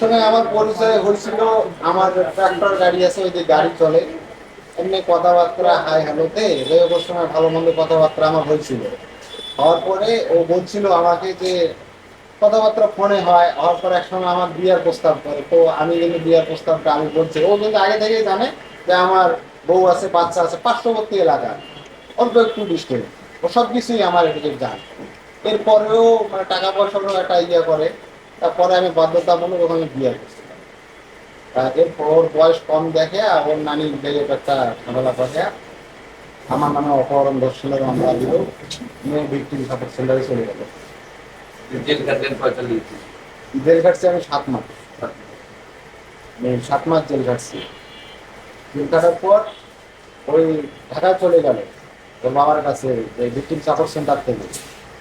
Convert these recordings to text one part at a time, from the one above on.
সঙ্গে আমার পরিচয় হয়েছিল, আমার ট্রাক্টর গাড়ি আছে, ওই যে গাড়ি চলে। এমনি কথাবার্তা হাই হ্যালোতে ওর সময় ভালো মন্দ কথাবার্তা আমার হয়েছিল। হওয়ার পরে ও বলছিল আমাকে যে, কথাবার্তা ফোনে হয়, হওয়ার পর একসময় আমার বিয়ার প্রস্তাব করে। তো আমি কিন্তু বিয়ার প্রস্তাবটা আমি বলছি, ও কিন্তু আগে থেকেই জানে যে আমার বউ আছে, বাচ্চা আছে, পার্শ্ববর্তী এলাকা। অল্প একটু ডিস্টেন্স ও সব কিছুই আমার এদিকে জান। এরপরেও মানে টাকা পয়সারও একটা ইয়ে করে। তারপরে আমি বাধ্যতামূলক ওখানে বিয়ে করছিলাম এরপর ওর বয়স কম দেখে আর ওর নানি দেখে একটা ঝামেলা করে। আমার নামে অপহরণ ধর্ষণের মামলা দিল। মেয়ে ভিক্টিম সাপোর্ট সেন্টারে চলে গেল। জেল পঁয়তাল্লিশ দিন। জেল কাটছি আমি সাত মাস। সাত মাস জেল কাটছি। জেল কাটার পর ওই ঢাকায় চলে গেল। ওর বাবার কাছে ভিক্টিম সাপোর্ট সেন্টার থেকে।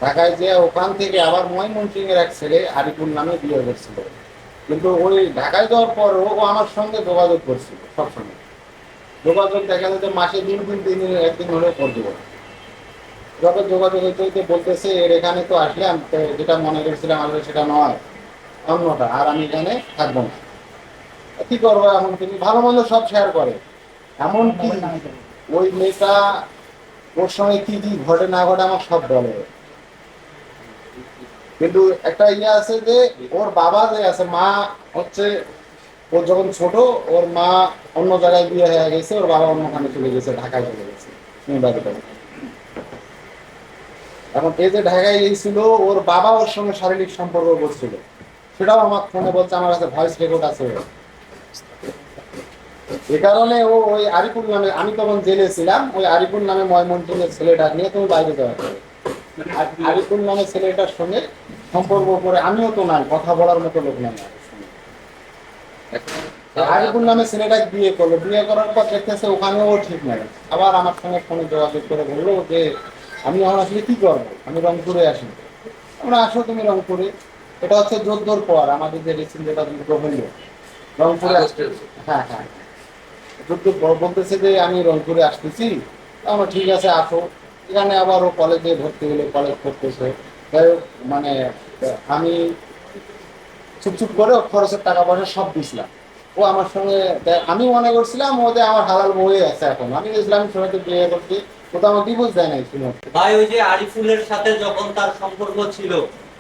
ঢাকায় যে ওখান থেকে আবার ময়মনসিং এর এক ছেলে আরিফুল নামে বিয়ে করছিল কিন্তু ওই ঢাকায় যাওয়ার পর ও আমার সঙ্গে যোগাযোগ করছিল সবসময়। যোগাযোগ দেখা যাচ্ছে মাসে দিন দিন তিন দিন একদিন হলেও করে দেবো। যত যোগাযোগ হইতে হইতে বলতেছে এর এখানে তো আসলাম তো যেটা মনে করছিলাম আসলে সেটা নয় অন্যটা আর আমি এখানে থাকব না। কি করব এখন তুমি? ভালো মন্দ সব শেয়ার করে। এমন কি ওই মেয়েটা ওর সঙ্গে কি কি ঘটে না ঘটে আমার সব বলে। কিন্তু একটা ইয়ে আছে যে, ওর বাবা যে আছে, মা হচ্ছে, ওর যখন ছোট, ওর মা অন্য জায়গায় বিয়ে হয়ে গেছে, ওর বাবা অন্যখানে চলে গেছে, ঢাকায় চলে গেছে এখন এই যে ঢাকায় গেছিল ওর বাবা ওর সঙ্গে শারীরিক সম্পর্ক করছিল। সেটাও আমার ফোনে বলছে, আমার কাছে ভয়েস রেকর্ড আছে। এ কারণে ও ওই আরিফুল নামে, আমি তখন জেলে ছিলাম, ওই আরিফুল নামে ময়মনসিংহের ছেলেটা নিয়ে তুমি বাইরে যাওয়া আরিফুল নামে ছেলেটার সঙ্গে সম্পর্ক করে আমিও তো নাই কথা বলার মতো লোক নাই। আরিফুল নামে ছেলেটা বিয়ে করল বিয়ে করার পর দেখতেছে ওখানেও ঠিক নাই। আবার আমার সঙ্গে ফোনে যোগাযোগ করে বলল যে আমি আসলে কি করব? আমি রংপুরে আসি। আমরা আসো তুমি রংপুরে। এটা হচ্ছে যুদ্ধর পর আমাদের যে রিসেন্ট যেটা যুদ্ধ হইল। রংপুরে হ্যাঁ হ্যাঁ। যুদ্ধ বলতেছে যে আমি রংপুরে আসতেছি। আমরা ঠিক আছে আসো। এখানে আবার ও কলেজে ভর্তি হলো কলেজ করতেছে। যাই হোক, মানে আমি চুপ চুপ করে খরচের টাকা পয়সা সব দিছিলাম। ও আমার সঙ্গে আমি মনে করছিলাম ওদের আমার হালাল বই আছে এখন। আমি ইসলামিক সময়তে বিয়ে করছি ও তো আমার ডিভোর্স দেয় নাই শুনো। ভাই ওই যে আরিফুলের সাথে যখন তার সম্পর্ক ছিল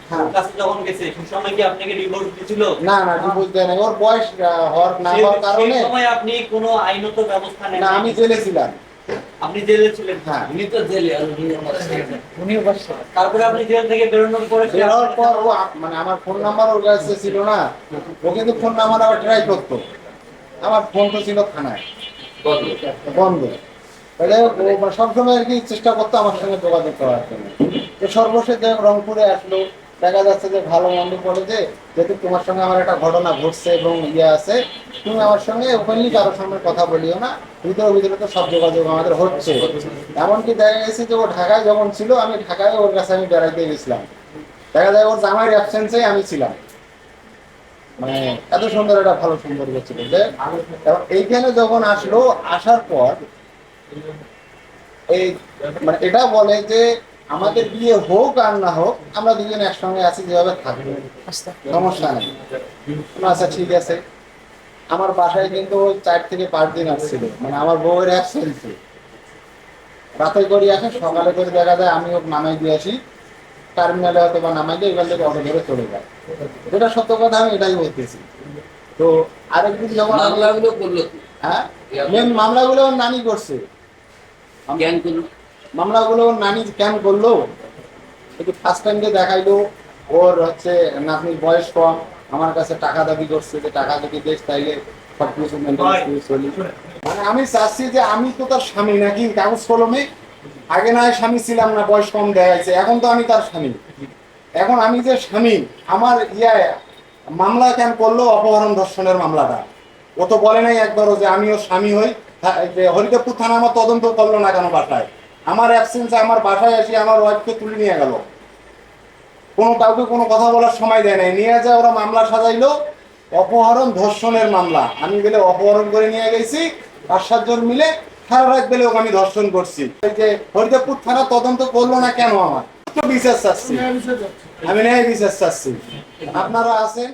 হ্যাঁ। কাছে যখন গেছে সেই সময় কি আপনাকে ডিভোর্স দিছিল? না না ডিভোর্স দেয় নাই। ওর বয়স হওয়ার না হওয়ার কারণে সময় আপনি কোনো আইনত ব্যবস্থা নেন না আমি জেলে ছিলাম। আপনি জেলে ছিলেন। হ্যাঁ। উনি তো জেলে। উনিও তারপরে আপনি জেল থেকে বেরোনোর পরে আপনি- পর ও মানে আমার ফোন নাম্বার ওর কাছে ছিল না। ও কিন্তু ফোন নাম্বার আবার ট্রাই করতো। আমার ফোন তো ছিল থানায়। বদল। বন্ধ। তাহলে ও মানে সবসময় আর কি চেষ্টা করতো আমার সঙ্গে যোগাযোগ করার জন্য। তো সর্বশেষ রংপুরে আসলো। দেখা যাচ্ছে যে ভালো মন্দ পড়ে যে যেহেতু তোমার সঙ্গে আমার একটা ঘটনা ঘটছে এবং ইয়ে আছে, তুমি আমার সঙ্গে ওপেনলি কারোর সঙ্গে কথা বলিও না, ভিতরে ভিতরে তো সব যোগাযোগ আমাদের হচ্ছে। এমনকি দেখা গেছে যে ও ঢাকায় যখন ছিল, আমি ঢাকায় ওর কাছে আমি বেড়াইতে গেছিলাম। দেখা যায় ওর জামাইয়ের অ্যাবসেন্সে আমি ছিলাম। মানে এত সুন্দর একটা ভালো সম্পর্ক ছিল যে এইখানে যখন আসলো, আসার পর এই মানে এটা বলে যে আমাদের বিয়ে হোক আর না হোক আমরা দুজন একসঙ্গে আছি যেভাবে থাকব। সমস্যা নেই। আচ্ছা ঠিক আছে। আমার বাসায় কিন্তু চার থেকে পাঁচ দিন আসছিল। মানে আমার বউয়ের অ্যাবসেন্সে রাতে করে আসে সকালে করে দেখা যায় আমি ওকে নামাই দিয়ে আসি। টার্মিনালে হয়তো বা নামাই দিয়ে এখান থেকে অটো ধরে চলে যায়। যেটা সত্য কথা আমি এটাই বলতেছি। তো আরেকদিন যখন মামলাগুলো করল হ্যাঁ? মেন মামলাগুলো নানি করছে। জ্ঞান করল? মামলাগুলো নানি কেন করল, একটু ফার্স্ট টাইম যে দেখাইলো, ওর হচ্ছে নাতনির বয়স কম, আমার কাছে টাকা দাবি করছে যে টাকা যদি দেশ তাইলে সব মানে আমি চাচ্ছি যে আমি তো তার স্বামী নাকি, কাগজ কলমে? আগে না হয় স্বামী ছিলাম না, বয়স কম দেখাইছে এখন তো আমি তার স্বামী। এখন আমি যে স্বামী, আমার ইয়া মামলা কেন করল অপহরণ ধর্ষণের মামলাটা? ও তো বলে নাই একবারও যে আমিও স্বামী হই থা- হরিদেবপুর থানা আমার তদন্ত করল না কেন বাসায়? আমার অ্যাবসেন্সে আমার বাসায় এসে আমার ওয়াইফকে তুলে নিয়ে গেল। কোনো কাউকে কোনো কথা বলার সময় দেয় নাই। নিয়ে যায় ওরা মামলা সাজাইলো। অপহরণ ধর্ষণের মামলা। আমি গেলে অপহরণ করে নিয়ে গেছি। পাঁচ সাতজন মিলে সারা রাত বেলে ওকে আমি ধর্ষণ করছি। যে হরিদেবপুর থানা তদন্ত করল না কেন আমার? বিচার চাচ্ছি। আমি ন্যায় বিচার চাচ্ছি। আপনারা আছেন?